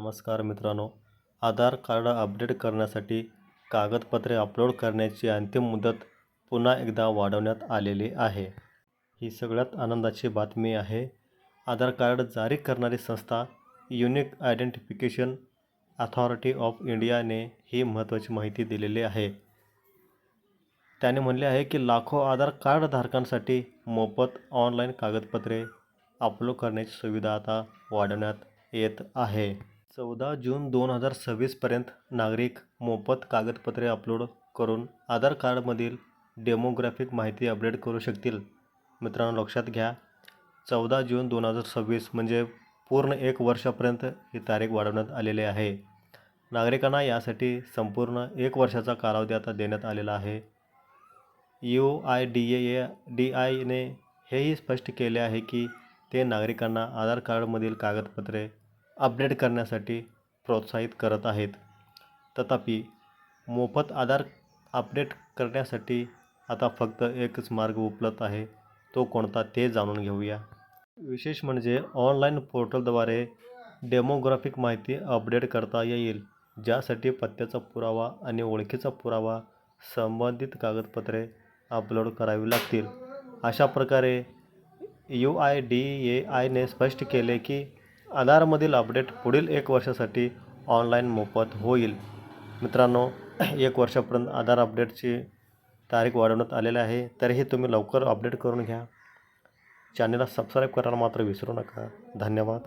नमस्कार मित्रांनो. आधार card update करण्यासाठी कागदपत्रे अपलोड करण्याची अंतिम मुदत पुन्हा एकदा वाढवण्यात आलेली आहे. ही सगळ्यात आनंदाची बातमी आहे. आधार कार्ड जारी करणारी संस्था युनिक आयडेंटिफिकेशन अथॉरिटी ऑफ इंडियाने ही महत्त्वाची माहिती दिलेली आहे. त्याने म्हणले आहे की लाखो आधार कार्डधारकांसाठी मोफत ऑनलाईन कागदपत्रे अपलोड करण्याची सुविधा आता वाढवण्यात येत आहे. चौदा जून दोन हजार सव्वीसपर्यंत नागरिक मोफत कागदपत्रे अपलोड करून आधार कार्डमधील डेमोग्राफिक माहिती अपडेट करू शकतील. मित्रांनो लक्षात घ्या चौदा जून दोन हजार सव्वीस म्हणजे पूर्ण एक वर्षापर्यंत ही तारीख वाढवण्यात आलेली आहे. नागरिकांना यासाठी संपूर्ण एक वर्षाचा कालावधी आता देण्यात आलेला आहे. U I D A D आयने हेही स्पष्ट केले आहे की ते नागरिकांना आधार कार्डमधील कागदपत्रे अपडेट करण्यासाठी प्रोत्साहित करत आहेत. तथापि मोफत आधार अपडेट करण्यासाठी आता फक्त एकच मार्ग उपलब्ध आहे तो कोणता ते जाणून घेऊया. विशेष म्हणजे ऑनलाईन पोर्टलद्वारे डेमोग्राफिक माहिती अपडेट करता येईल ज्यासाठी पत्त्याचा पुरावा आणि ओळखीचा पुरावा संबंधित कागदपत्रे अपलोड करावी लागतील. अशा प्रकारे यू आय डी ए आयने स्पष्ट केले की आधारमधील अपडेट पुढील एक वर्षासाठी ऑनलाईन मोफत होईल. मित्रांनो एक वर्षापर्यंत आधार अपडेटची तारीख वाढवण्यात आलेली आहे. तरीही तुम्ही लवकर अपडेट करून घ्या. चॅनलला सबस्क्राईब करायला मात्र विसरू नका. धन्यवाद.